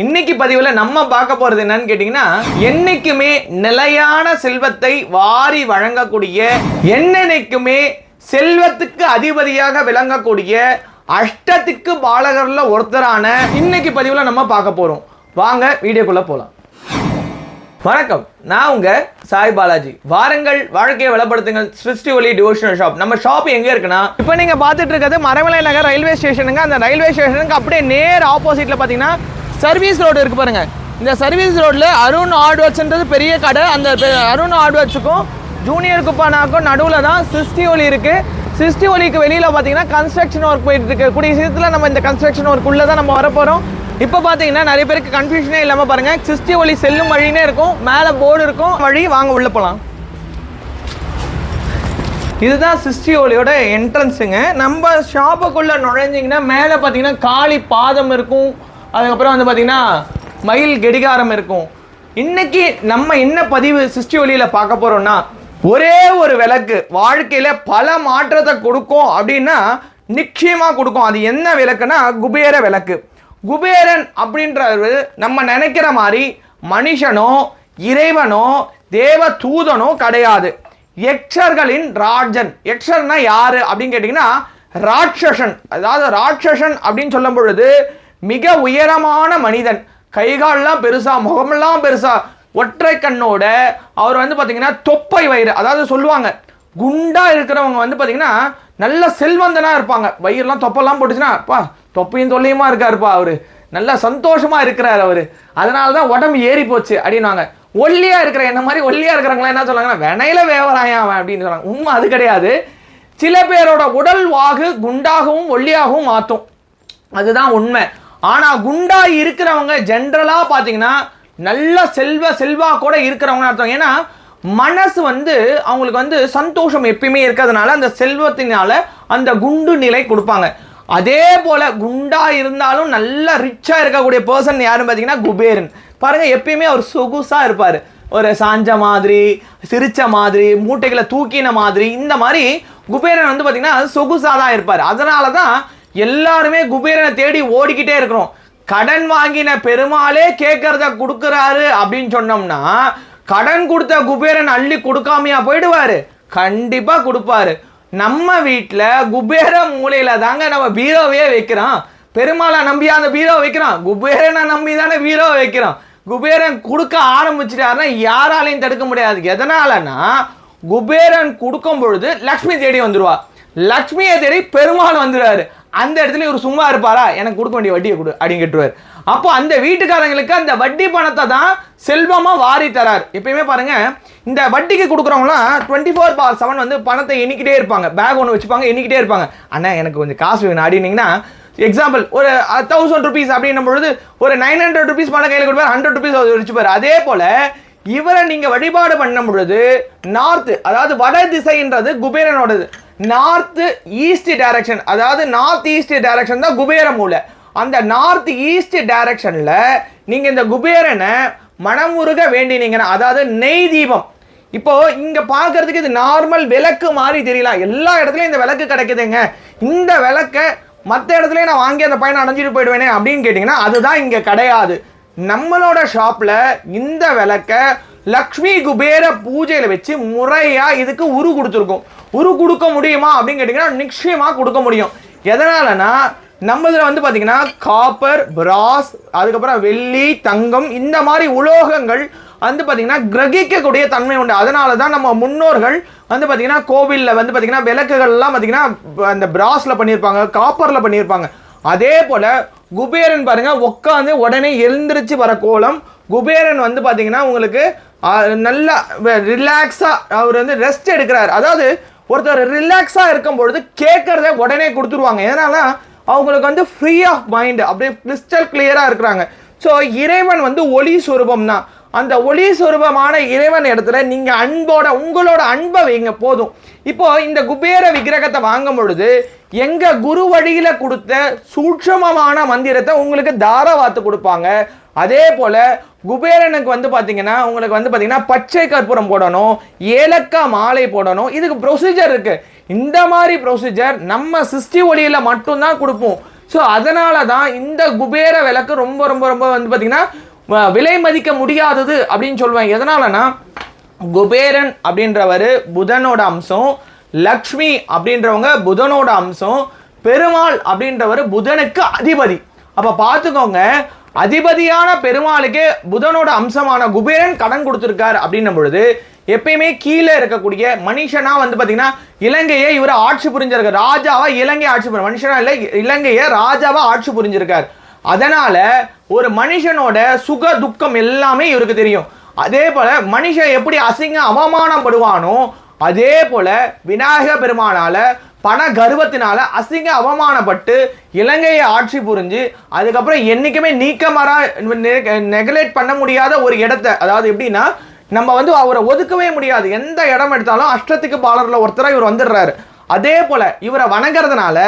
இன்னைக்கு பதிவுல நம்ம பார்க்க போறது என்னன்னு கேட்டீங்கன்னா என்னைக்குமே நிலையான செல்வத்தை வாரி வழங்கக்கூடிய என்னென்னைக்குமே செல்வத்துக்கு அதிபதியாக விளங்கக்கூடிய அஷ்டத்துக்கு பாலகர்ல ஒருத்தரான இன்னைக்கு பதிவுல நம்ம பார்க்க போறோம். வாங்க வீடியோக்குள்ள போலாம். வணக்கம். நான் உங்க சாய் பாலாஜி. வாரங்கள் வாழ்க்கையை வளப்படுத்துங்கள். சிருஷ்டி ஒலி டிவோஷனல் ஷாப் நம்ம ஷாப் எங்க இருக்குன்னா இப்போ நீங்க பாத்துட்டு இருக்கிறது மரமலை நகர் ரயில்வே ஸ்டேஷனுங்க. அந்த ரயில்வே ஸ்டேஷனுக்கு அப்படியே நேர் ஆப்போசிட்ல பாத்தீங்கன்னா சர்வீஸ் ரோடு இருக்கு பாருங்க. இந்த சர்வீஸ் ரோட்ல அருண் ஹார்ட்வேர்ஸ்ன்றது பெரிய கடை. அந்த அருண் ஹார்ட்வேர்ஸுக்கும் ஜூனியர் குப்பானாக்கும் நடுவில் தான் சிஸ்டி ஒலி இருக்கு. சிஸ்டி ஒலிக்கு வெளியில பாத்தீங்கன்னா கன்ஸ்ட்ரக்ஷன் ஒர்க் போயிட்டு இருக்கு கூடிய சீக்கிரத்தில் நம்ம இந்த கன்ஸ்ட்ரக்ஷன் ஒர்க் உள்ள தான் நம்ம வர இப்போ பார்த்தீங்கன்னா நிறைய பேருக்கு கன்ஃபியூஷனே இல்லாமல் பாருங்க. சிஸ்டி ஒலி செல்லும் வழினே இருக்கும். மேலே போர்டு இருக்கும். வழி வாங்க உள்ள போகலாம் இதுதான் சிஸ்டி ஒலியோட என்ட்ரன்ஸுங்க நம்ம ஷாப்புக்குள்ளே நுழைஞ்சிங்கன்னா மேலே பார்த்தீங்கன்னா காளி பாதம் இருக்கும். அதுக்கப்புறம் வந்து பார்த்தீங்கன்னா மயில் கெடிகாரம் இருக்கும். இன்னைக்கு நம்ம என்ன பதிவு சிஸ்டி ஒளியில் பார்க்க போகிறோம்னா ஒரே ஒரு விளக்கு வாழ்க்கையில் பல மாற்றத்தை கொடுக்கும் அப்படின்னா நிச்சயமாக கொடுக்கும். அது என்ன விளக்குனா குபேர விளக்கு. குபேரன் அப்படின்றவர் நம்ம நினைக்கிற மாதிரி மனுஷனோ இறைவனோ தேவ தூதனோ கிடையாது. யக்ஷர்களின் ராஜன். எக்ஷர்னா யாரு அப்படின்னு கேட்டிங்கன்னா ராட்சசன். அதாவது ராட்சசன் அப்படின்னு சொல்லும் பொழுது மிக உயரமான மனிதன். கைகால்லாம் பெருசா முகமெல்லாம் பெருசா ஒற்றை கண்ணோட அவர் வந்து பார்த்தீங்கன்னா தொப்பை வயிறு. அதாவது சொல்லுவாங்க குண்டா இருக்கிறவங்க வந்து பார்த்தீங்கன்னா நல்ல செல்வந்தனா இருப்பாங்க. வயிறுலாம் தொப்பெல்லாம் போட்டுச்சுன்னா அப்பா தொப்பையும் தொல்லையுமா இருக்காருப்பா அவரு. நல்லா சந்தோஷமா இருக்கிறார் அவரு. அதனால தான் உடம்பு ஏறி போச்சு அப்படின்னுவாங்க. ஒல்லியா இருக்கிற என்ன மாதிரி ஒல்லியா இருக்கிறவங்களாம் என்ன சொல்லுவாங்கன்னா வினையில வேவராயா அவன் அப்படின்னு சொல்லுவாங்க உண்மை அது கிடையாது. சில பேரோட உடல் வாகு குண்டாகவும் ஒல்லியாகவும் மாற்றும் அதுதான் உண்மை. ஆனால் குண்டா இருக்கிறவங்க ஜென்ரலாக பார்த்தீங்கன்னா நல்ல செல்வ செல்வா கூட இருக்கிறவங்க அர்த்தம். ஏன்னா மனசு வந்து அவங்களுக்கு வந்து சந்தோஷம் எப்பயுமே இருக்கிறதுனால அந்த செல்வத்தினால அந்த குண்டு நிலை கொடுப்பாங்க. அதே போல குண்டா இருந்தாலும் நல்ல ரிச்சா இருக்கக்கூடிய பர்சன் யாருன்னு பார்த்தீங்கன்னா குபேரன். பாருங்க எப்பயுமே அவர் சொகுசா இருப்பாரு. ஒரு சாஞ்ச மாதிரி சிரிச்ச மாதிரி மூட்டைகளை தூக்கின மாதிரி இந்த மாதிரி குபேரன் வந்து பார்த்தீங்கன்னா சொகுசாக தான் இருப்பார். அதனால தான் எல்லாருமே குபேரனை தேடி ஓடிக்கிட்டே இருக்கிறோம். கடன் வாங்கின பெருமாளே கேட்கறத கொடுக்கறாரு அப்படின்னு சொன்னோம்னா கடன் கொடுத்த குபேரன் அள்ளி கொடுக்காமையா போயிடுவாரு. கண்டிப்பா கொடுப்பாரு. நம்ம வீட்டில் குபேர மூலையில தாங்க நம்ம பீரோவே வைக்கிறோம். பெருமாளை நம்பி அந்த பீரோ வைக்கிறோம். குபேரனை நம்பி தானே பீரோ வைக்கிறோம். குபேரன் கொடுக்க ஆரம்பிச்சிட்டாருன்னா யாராலையும் தடுக்க முடியாது. எதனாலன்னா குபேரன் கொடுக்கும் பொழுது லக்ஷ்மி தேடி வந்துடுவா லக்ஷ்மியை தேடி பெருமாள் வந்துடுவாரு அந்த இடத்துல இவர் சும்மா இருப்பாரா? எனக்கு கொடுக்க வேண்டிய வட்டியை கொடு அப்படின்னு கேட்டுருவார். அப்போ அந்த வீட்டுக்காரங்களுக்கு அந்த வட்டி பணத்தை தான் செல்வமாக வாரி தரார். எப்பயுமே பாருங்க இந்த வட்டிக்கு கொடுக்குறவங்களாம் டுவெண்ட்டி ஃபோர் பார் செவன் வந்து பணத்தை எண்ணிக்கிட்டே இருப்பாங்க. பேக் ஒன்று வச்சுப்பாங்க எண்ணிக்கிட்டே இருப்பாங்க. அண்ணா எனக்கு கொஞ்சம் காசு வேணும் அப்படின்னீங்கன்னா எக்ஸாம்பிள் ஒரு தௌசண்ட் ருபீஸ் அப்படின்னும் பொழுது ஒரு நைன் ஹண்ட்ரட் ருபீஸ் பணம் கையில் கொடுப்பார் ஹண்ட்ரட் ருபீஸ் வச்சுப்பார் அதே போல இவரை நீங்கள் வழிபாடு பண்ணும் பொழுது நார்த்து அதாவது வட திசைன்றது குபேரனோடது. நார்த் ஈஸ்ட் டைரக்ஷன் அதாவது நார்த் ஈஸ்ட் டைரக்ஷன் தான் குபேர மூலை அந்த நார்த் ஈஸ்ட் டைரக்ஷனில் நீங்கள் இந்த குபேரனை மனமுருக வேண்டினீங்கன்னா அதாவது நெய் தீபம். இப்போ இங்க பார்க்கறதுக்கு இது நார்மல் விளக்கு மாதிரி தெரியலாம். எல்லா இடத்துலயும் இந்த விளக்கு கிடைக்குதுங்க. இந்த விளக்கை மற்ற இடத்துல நான் வாங்கி அந்த பையனை அடைஞ்சிட்டு போயிடுவேனே அப்படின்னு கேட்டிங்கன்னா அதுதான் இங்கே கிடையாது. நம்மளோட ஷாப்பில் இந்த விளக்க லக்ஷ்மி குபேர பூஜையில் வச்சு முறையாக இதுக்கு உரு கொடுத்துருக்கோம். உரு கொடுக்க முடியுமா அப்படின்னு கேட்டிங்கன்னா நிச்சயமாக கொடுக்க முடியும். எதனாலனா நம்மதுல வந்து பார்த்திங்கன்னா காப்பர் பிராஸ் அதுக்கப்புறம் வெள்ளி தங்கம் இந்த மாதிரி உலோகங்கள் வந்து பார்த்திங்கன்னா கிரகிக்கக்கூடிய தன்மை உண்டு. அதனால தான் நம்ம முன்னோர்கள் வந்து பார்த்திங்கன்னா கோவிலில் வந்து பார்த்திங்கன்னா விளக்குகள்லாம் பார்த்திங்கன்னா அந்த பிராஸில் பண்ணியிருப்பாங்க காப்பரில் பண்ணியிருப்பாங்க. அதே போல் குபேரன் பாருங்கள் உட்காந்து உடனே எழுந்திரிச்சு வர கோலம் குபேரன் வந்து பார்த்திங்கன்னா உங்களுக்கு நல்லா ரிலாக்ஸாக அவர் வந்து ரெஸ்ட் எடுக்கிறார். அதாவது ஒருத்தர் ரிலாக்ஸாக இருக்கும் பொழுது கேட்குறத உடனே கொடுத்துருவாங்க. ஏன்னா அவங்களுக்கு வந்து ஃப்ரீ ஆஃப் மைண்டு அப்படியே கிறிஸ்டல் கிளியராக இருக்கிறாங்க. ஸோ இறைவன் வந்து ஒளி சுரூபம் தான் அந்த ஒளி சுரூபமான இறைவன் இடத்துல நீங்கள் அன்போட உங்களோட அன்பை வைங்க போதும். இப்போ இந்த குபேர விக்கிரகத்தை வாங்கும் பொழுது எங்கள் குரு வழியில் கொடுத்த சூட்சமமான மந்திரத்தை உங்களுக்கு தாரவாத்து கொடுப்பாங்க. அதே போல குபேரனுக்கு வந்து பார்த்தீங்கன்னா உங்களுக்கு வந்து பார்த்தீங்கன்னா பச்சை கற்பூரம் போடணும் ஏலக்காய் மாலை போடணும் இதுக்கு ப்ரொசீஜர் இருக்கு. இந்த மாதிரி ப்ரொசீஜர் நம்ம சிஸ்டி ஒளியில் மட்டும்தான் கொடுப்போம். ஸோ அதனால தான் இந்த குபேர விளக்கு ரொம்ப ரொம்ப ரொம்ப வந்து பார்த்தீங்கன்னா விலை மதிக்க முடியாதது அப்படின்னு சொல்லுவாங்க. எதனாலனா குபேரன் அப்படின்றவர் புதனோட அம்சம் லக்ஷ்மி அப்படின்றவங்க புதனோட அம்சம் பெருமாள் அப்படின்றவர் புதனுக்கு அதிபதி. அப்போ பார்த்துக்கோங்க அதிபதியான பெருமாளுக்கே புதனோட அம்சமான குபேரன் கடன் கொடுத்துருக்காரு அப்படின்னும் பொழுது எப்பயுமே கீழே இருக்கக்கூடிய மனுஷனா வந்து பாத்தீங்கன்னா இலங்கையை இவர் ஆட்சி புரிஞ்சிருக்காரு. ராஜாவா இலங்கை ஆட்சி புரி மனுஷனா இல்லை இலங்கையை ராஜாவா ஆட்சி புரிஞ்சிருக்கார். அதனால ஒரு மனுஷனோட சுக துக்கம் எல்லாமே இவருக்கு தெரியும். அதே போல மனுஷன் எப்படி அசிங்க அவமானப்படுவானோ அதே போல விநாயக பெருமானால பண கர்வத்தினால அசிங்க அவமானப்பட்டு இலங்கையை ஆட்சி புரிஞ்சு அதுக்கப்புறம் என்னைக்குமே நீக்கமரா நெகலேட் பண்ண முடியாத ஒரு இடத்த அதாவது எப்படின்னா நம்ம வந்து அவரை ஒதுக்கவே முடியாது. எந்த இடம் எடுத்தாலும் அஷ்டத்துக்கு பாலரில் ஒருத்தராக இவர் வந்துடுறாரு. அதே போல் இவரை வணங்குறதுனால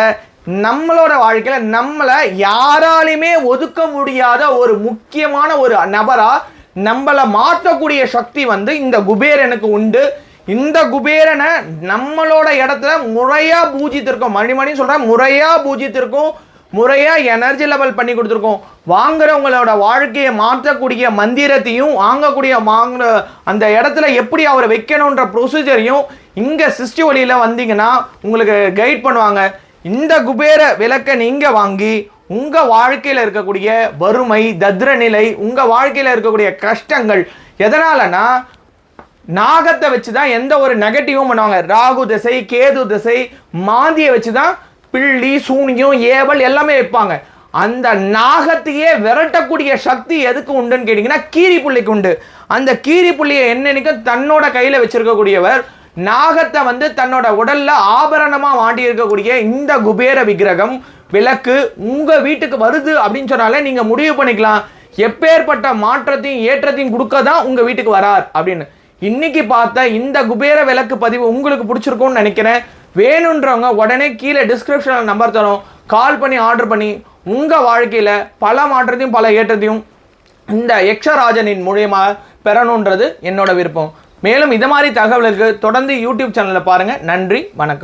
நம்மளோட வாழ்க்கையில் நம்மளை யாராலையுமே ஒதுக்க முடியாத ஒரு முக்கியமான ஒரு நபராக நம்மளை மாற்றக்கூடிய சக்தி வந்து இந்த குபேரனுக்கு உண்டு. இந்த குபேரனை நம்மளோட இடத்துல முறையாக பூஜித்திருக்கோம். மணிமணி சொல்கிறேன் முறையாக பூஜித்திருக்கோம் முறையாக எனர்ஜி லெவல் பண்ணி கொடுத்துருக்கோம். வாங்குறவங்களோட வாழ்க்கையை மாற்றக்கூடிய மந்திரத்தையும் வாங்கக்கூடிய வாங்குற அந்த இடத்துல எப்படி அவரை வைக்கணுன்ற ப்ரொசீஜரையும் இங்கே சிஸ்டி வழியில் வந்தீங்கன்னா உங்களுக்கு கைட் பண்ணுவாங்க. இந்த குபேர விளக்கை நீங்கள் வாங்கி உங்கள் வாழ்க்கையில் இருக்கக்கூடிய வறுமை தத்ர நிலை உங்கள் வாழ்க்கையில் இருக்கக்கூடிய கஷ்டங்கள் எதனாலனா நாகத்தை வச்சு தான் எந்த ஒரு நெகட்டிவும் பண்ணுவாங்க. ராகு திசை கேது திசை மாந்தியை வச்சு தான் பிள்ளி சூனியம் ஏவல் எல்லாமே வைப்பாங்க. அந்த நாகத்தையே விரட்டக்கூடிய சக்தி எதுக்கு உண்டுன்னு கேட்டிங்கன்னா கீரி புள்ளிக்கு உண்டு. அந்த கீரி புள்ளியை என்னன்னைக்கும் தன்னோட கையில் வச்சிருக்கக்கூடியவர் நாகத்தை வந்து தன்னோட உடல்ல ஆபரணமாக வாண்டி இருக்கக்கூடிய இந்த குபேர விக்கிரகம் விளக்கு உங்கள் வீட்டுக்கு வருது அப்படின்னு சொன்னாலே நீங்கள் முடிவு பண்ணிக்கலாம். எப்பேற்பட்ட மாற்றத்தையும் ஏற்றத்தையும் கொடுக்க தான் உங்கள் வீட்டுக்கு வரார் அப்படின்னு. இன்னைக்கு பார்த்த இந்த குபேர விளக்கு பதிவு உங்களுக்கு பிடிச்சிருக்கும்னு நினைக்கிறேன். வேணுன்றவங்க உடனே கீழே டிஸ்கிரிப்ஷனில் நம்பர் தரோம். கால் பண்ணி ஆர்டர் பண்ணி உங்கள் வாழ்க்கையில் பல மாற்றத்தையும் பல ஏற்றத்தையும் இந்த யக்ஷராஜனின் மூலியமாக பெறணுன்றது என்னோட விருப்பம். மேலும் இது மாதிரி தகவலுக்கு தொடர்ந்து யூடியூப் சேனலில் பாருங்கள் நன்றி வணக்கம்.